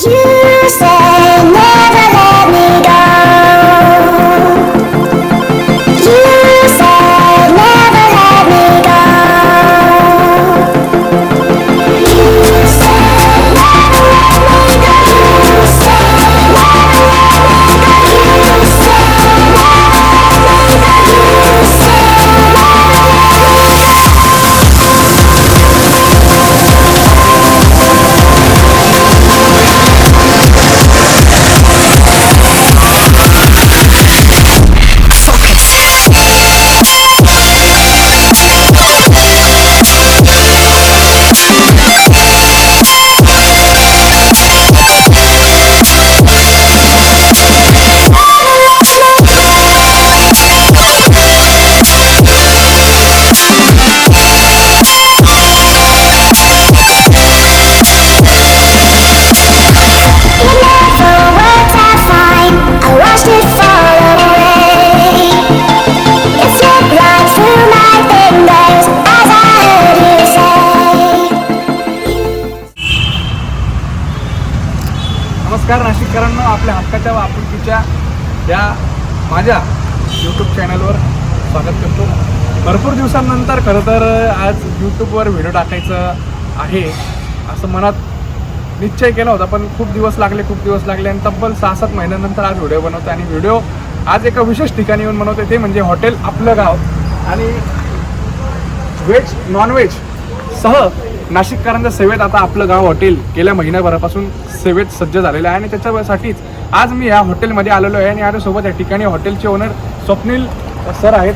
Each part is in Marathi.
You say हक्काच्या व या माझ्या यूट्यूब चॅनलवर स्वागत करतो. भरपूर दिवसांनंतर खरं तर आज यूट्यूबवर व्हिडिओ टाकायचं आहे असं मनात निश्चय केला होता पण खूप दिवस लागले खूप दिवस लागले आणि तब्बल सहा सात महिन्यानंतर आज व्हिडिओ बनवतो आणि व्हिडिओ आज एका विशेष ठिकाणी येऊन बनवते ते म्हणजे हॉटेल आपलं गाव. आणि व्हेज नॉनव्हेज सह नाशिककरांच्या सेवेत आता आपलं गाव हॉटेल गेल्या महिन्याभरापासून सेवेत सज्ज झालेलं आहे आणि त्याच्यासाठीच आज मी या हॉटेलमध्ये आलेलो आहे आणि माझ्यासोबत या ठिकाणी हॉटेलचे ओनर स्वप्नील सर आहेत.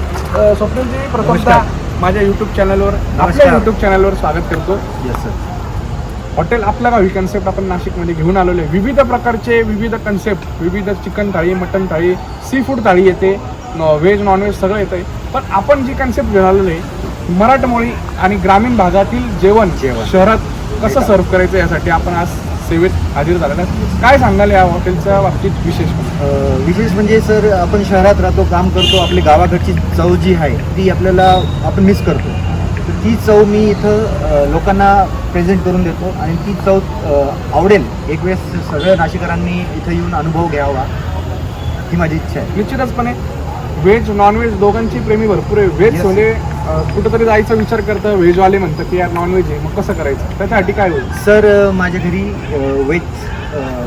स्वप्नीलजी प्रथमतः माझ्या यूट्यूब चॅनलवर आपल्या. यूट्यूब चॅनलवर स्वागत करतो. येस सर हॉटेल आपलं गाव ही कन्सेप्ट आपण नाशिकमध्ये घेऊन आलेलो आहे? विविध प्रकारचे विविध कन्सेप्ट विविध चिकन थाळी मटन थाळी सी फूड थाळी येते व्हेज नॉनव्हेज सगळं येतं पण आपण जी कन्सेप्ट घेऊन आलेलो आहे मराठमोळी आणि ग्रामीण भागातील जेवण जेवण. शहरात कसं सर्व करायचं यासाठी आपण आज सेवेत हजर झालेलो आहे काय सांगाल या हॉटेलच्या बाबतीत विशेष? विशेष म्हणजे सर आपण शहरात राहतो काम करतो आपली गावाकडची चव जी आहे ती आपल्याला आपण मिस करतो. तर ती चव मी इथं लोकांना प्रेझेंट करून देतो आणि ती चव आवडेल. एक वेळेस सगळ्या नाशिकरांनी इथं येऊन अनुभव घ्यावा ही माझी इच्छा आहे. निश्चितचपणे. व्हेज नॉनव्हेज दोघांची प्रेमी भरपूर आहे. Veg Yes. म्हणजे कुठंतरी जायचा विचार करतं व्हेजवाले म्हणतं की यार नॉनव्हेज आहे मग कसं करायचं? त्याच्यासाठी काय होईल? सर माझ्या घरी वेज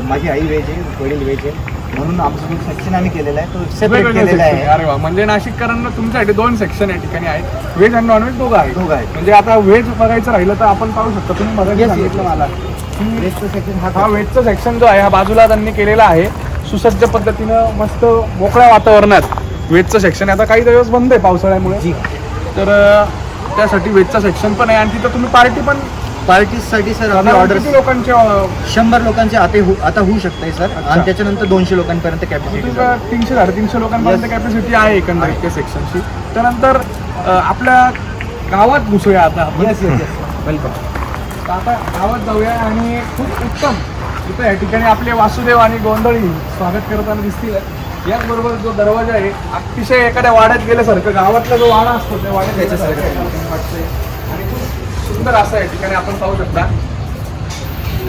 माझी आई वेज आहे वडील वेज आहे. म्हणून आमचं जो सेक्शन आम्ही केलेला आहे तो सेपरेट वेगवेगळे केलेला section आहे. आहे अरे वा. म्हणजे नाशिककरांना तुमच्यासाठी दोन सेक्शन या ठिकाणी आहेत. व्हेज आणि नॉनव्हेज दोघं आहेत. दोघं आहेत. म्हणजे आता व्हेज बघायचं राहिलं तर आपण पाहू शकतो. तुम्ही मगाशी Yes, yes, सांगितलं. मला. वेजचं सेक्शन हा हा व्हेजचं सेक्शन जो आहे हा बाजूला त्यांनी केलेला आहे. सुसज्ज पद्धतीनं मस्त मोकळ्या वातावरणात व्हेजचं सेक्शन आता काही दिवस बंद आहे पावसाळ्यामुळे. जी. तर अं, त्यासाठी व्हेजचं सेक्शन पण आहे. आणि तिथं तुम्ही पार्टी पण पार्टीसाठी सर आम्ही ऑर्डर किती लोकांचे अं, शंभर लोकांचे आता हो आता होऊ शकते सर. आणि त्याच्यानंतर दोनशे लोकांपर्यंत कॅपॅसिटी तीनशे साडेतीनशे लोकांपर्यंत. कॅपॅसिटी आहे एकंदरीत त्या सेक्शनची त्यानंतर आपल्या गावात घुसूया आता. येस येस वेलकम तर आता गावात जाऊया आणि खूप उत्तम इथं या ठिकाणी आपले वासुदेव आणि गोंधळी स्वागत करताना दिसतील याचबरोबर जो दरवाजा आहे अतिशय एखाद्या वाड्यात गेल्यासारखं गावातला जो वाडा असतो त्या वाड्यात. गेल्यासारखं वाटतंय. सुंदर असं या ठिकाणी आपण पाहू शकता.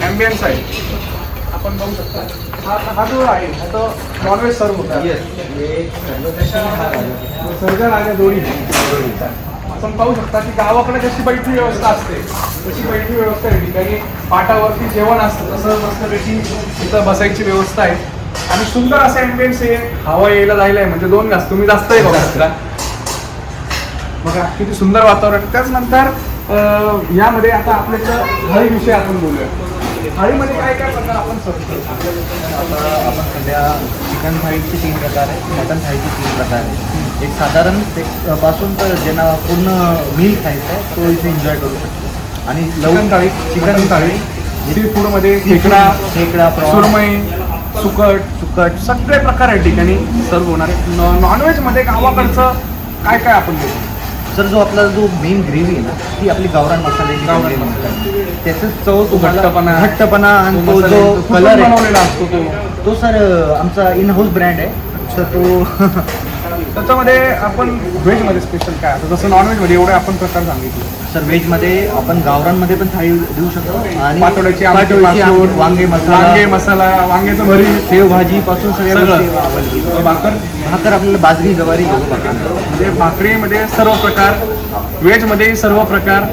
ॲम्बियन्स आहे. आपण पाहू शकता. हा हा जो आहे हा तो नॉनव्हेज सर्व होता. सर्जन आणि दोरी आपण पाहू शकता की गावाकडे जशी बैठी व्यवस्था असते तशी बैठी व्यवस्था आहे. ठिकाणी पाटावरती जेवण असतं तसं मस्तपैकी इथं बसायची व्यवस्था आहे. आणि सुंदर असं ॲम्बियन्स आहे. हवा यायला जायला आहे म्हणजे दोन घास. तुम्ही जास्त आहे बघा. बघा किती सुंदर वातावरण. त्याचनंतर अं, यामध्ये आता आपल्याकडं थाळीविषयी आपण बोलूया. थाळीमध्ये काय काय प्रकार आपण सर्व करतो आता आपण सध्या चिकन थाळीचे तीन प्रकार आहे मटन थाळीचे तीन प्रकार आहे एक साधारण ते पासून तर ज्यांना पूर्ण मील खायचं आहे तो इथे एन्जॉय करू शकतो. आणि चिकन थाळी चिकन थाळी सी फूडमध्ये खेकडा खेकडा सुरमई सुकट सुकट. सगळे प्रकार या ठिकाणी सर्व होणार आहे नॉनव्हेजमध्ये गावाकडचं काय काय आपण देतो सर जो आपला जो मेन ग्रेव्ही आहे ना ती आपली गावरान मसाला. त्याचं चव तुम्हाला घट्टपणा. घट्टपणा आणि तो तो जो कलर आहे बनवलेला असतो तो तो सर आमचा इन हाऊस ब्रँड आहे तर तो त्याच्यामध्ये आपण व्हेजमध्ये स्पेशल काय? आता जसं नॉनव्हेजमध्ये एवढे आपण प्रकार सांगितले. सर व्हेजमध्ये आपण गावरांमध्ये पण थाळी देऊ शकतो. आणि आमटी आमटी, पासून वांगे मसाला. वांगे मसाला वांग्याचं भरीत. शेव भाजी पासून सगळ्या सगळं. गोष्टी available. भाकर? भाकर आपल्याला बाजरी ज्वारी गहू भाकर. म्हणजे भाकरीमध्ये सर्व प्रकार व्हेजमध्ये सर्व प्रकार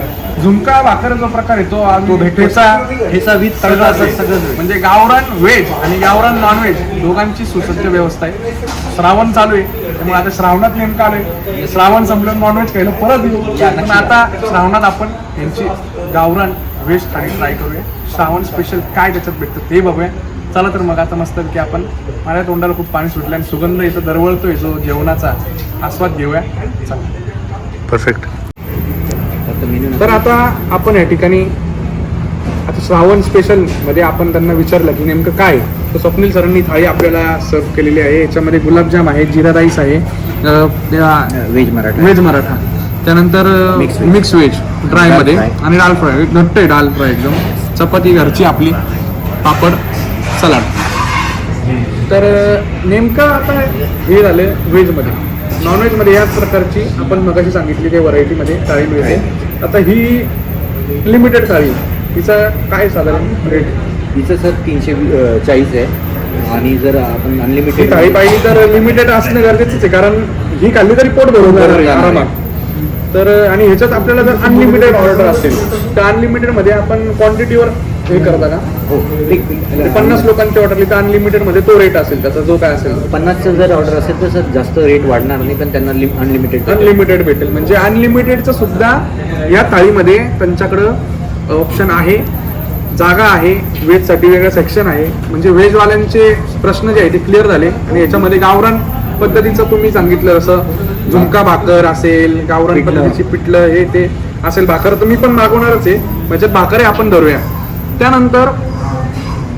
झुमका भाकर जो प्रकार येतो तो ठेचा ठेचा विथ सगळं सगळं असेल. सगळं म्हणजे गावरान व्हेज आणि गावरान नॉनव्हेज दोघांची सुसज्ज व्यवस्था आहे. श्रावण चालू आहे. त्यामुळे आता श्रावणात नेमकं आलोय. श्रावण संपल्यावर नॉनव्हेज खायला परत येऊ. पण आता श्रावणात आपण यांची गावरान व्हेज थाळी ट्राय करूया. श्रावण स्पेशल काय त्याच्यात भेटतं ते बघूया. चला तर मग आता मस्त की आपण माझ्या तोंडाला खूप पाणी सुटलं आणि सुगंध इथं दरवळतोय जो जेवणाचा. आस्वाद घेऊया. चला. परफेक्ट तर आता आपण या ठिकाणी आता श्रावण स्पेशलमध्ये आपण त्यांना विचारलं की नेमकं काय? तर स्वप्नील सरांनी थाळी आपल्याला सर्व केलेली आहे. याच्यामध्ये गुलाबजाम आहे जिरा राईस आहे व्हेज मराठा. व्हेज मराठा. त्यानंतर. मिक्स व्हेज ड्राय दाल मध्ये. fry. आणि दाल फ्राय घट्ट आहे दाल फ्राय एकदम. चपाती घरची आपली पापड सलाड. तर नेमकं आता हे झालं व्हेजमध्ये नॉनव्हेजमध्ये याच प्रकारची आपण मगाशी सांगितली त्या व्हरायटीमध्ये थाळी मिळते. आता ही लिमिटेड थाळी. तिचा काय साधारण रेट हिचं सर तीनशे चाळीस आहे. आणि जर आपण अनलिमिटेड थाळी पाहिली तर लिमिटेड असणं गरजेचंच आहे कारण ही खाल्ली तरी पोट भरून जाणार आहे आरामात. तर आणि ह्याच्यात आपल्याला जर अनलिमिटेड ऑर्डर असेल तर अनलिमिटेडमध्ये आपण क्वांटिटीवर हे करता का हो पन्नास लोकांची ऑर्डर तर अनलिमिटेडमध्ये तो रेट असेल त्याचा जो काय असेल. पन्नासचं जर ऑर्डर असेल तर सर जास्त रेट वाढणार नाही पण त्यांना अनलिमिटेड अनलिमिटेड भेटेल. म्हणजे अनलिमिटेडचं सुद्धा या थाळीमध्ये त्यांच्याकडं ऑप्शन आहे जागा आहे व्हेजसाठी वेगळं सेक्शन आहे. म्हणजे व्हेजवाल्यांचे प्रश्न जे आहे ते क्लिअर झाले. आणि याच्यामध्ये गावरान पद्धतीचं तुम्ही सांगितलं असं झुमका भाकर असेल गावरान. पद्धतीची पिठलं हे ते असेल भाकर तर मी पण मागवणारच आहे. म्हणजे भाकर आपण धरूया. त्यानंतर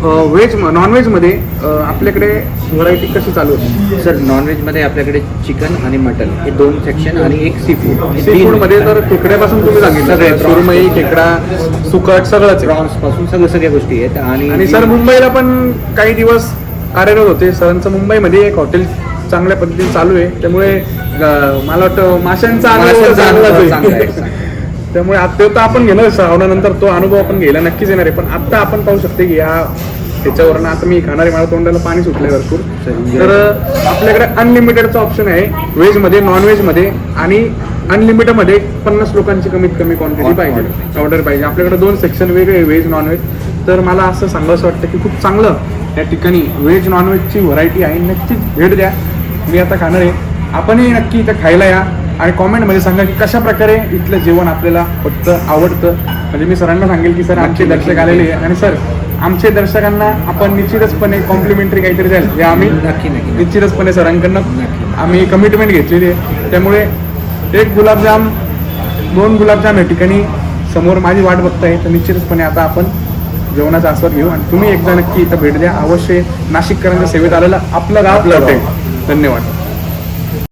व्हेज नॉनव्हेजमध्ये आपल्याकडे व्हरायटी कशी चालू होती? सर नॉनव्हेजमध्ये आपल्याकडे चिकन आणि मटन हे दोन सेक्शन आणि एक सी फूड सी फूडमध्ये तर खेकड्यापासून तुम्ही सांगितलं सगळे सुरमई खेकडा सुकट सगळंच आहे. पासून सगळं सगळ्या गोष्टी आहेत. आणि आणि सर मुंबईला पण काही दिवस कार्यरत होते. सरांचं मुंबईमध्ये एक हॉटेल चांगल्या पद्धतीने चालू आहे. त्यामुळे मला वाटतं माशांचा त्यामुळे आता तो तर आपण घेणार श्रावणानंतर तो अनुभव आपण घ्यायला नक्कीच येणार आहे. पण आता आपण पाहू शकते की या त्याच्यावरनं आता मी खाणारे मला तोंडाला पाणी सुटले भरपूर. तर आपल्याकडे अनलिमिटेडचा ऑप्शन आहे. व्हेजमध्ये नॉनव्हेजमध्ये आणि अनलिमिटेडमध्ये पन्नास लोकांची कमीत कमी क्वांटिटी पाहिजे. ऑर्डर पाहिजे. आपल्याकडे दोन सेक्शन वेगळे व्हेज नॉनव्हेज तर मला असं सांगावंसं वाटतं की खूप चांगलं त्या ठिकाणी व्हेज नॉनव्हेजची व्हरायटी आहे. नक्कीच भेट द्या. मी आता खाणार आहे. आपणही नक्की इथं खायला या. आणि कॉमेंटमध्ये सांगा की कशा प्रकारे इथलं जेवण आपल्याला फक्त आवडतं. म्हणजे मी सरांना सांगेल की सर आमचे दर्शक आलेले आहे आणि सर आमच्या दर्शकांना आपण निश्चितचपणे कॉम्प्लिमेंटरी काहीतरी द्याल. हे आम्ही नक्की, नक्की. निश्चितचपणे सरांकडनं आम्ही कमिटमेंट घेतलेली आहे. त्यामुळे एक गुलाबजाम दोन गुलाबजाम या ठिकाणी समोर माझी वाट बघताय तर निश्चितचपणे आता आपण जेवणाचा आस्वाद घेऊ. आणि तुम्ही एकदा नक्की इथं भेट द्या. अवश्य नाशिककरांच्या सेवेत आलेलं आपलं गाव लवटेल धन्यवाद.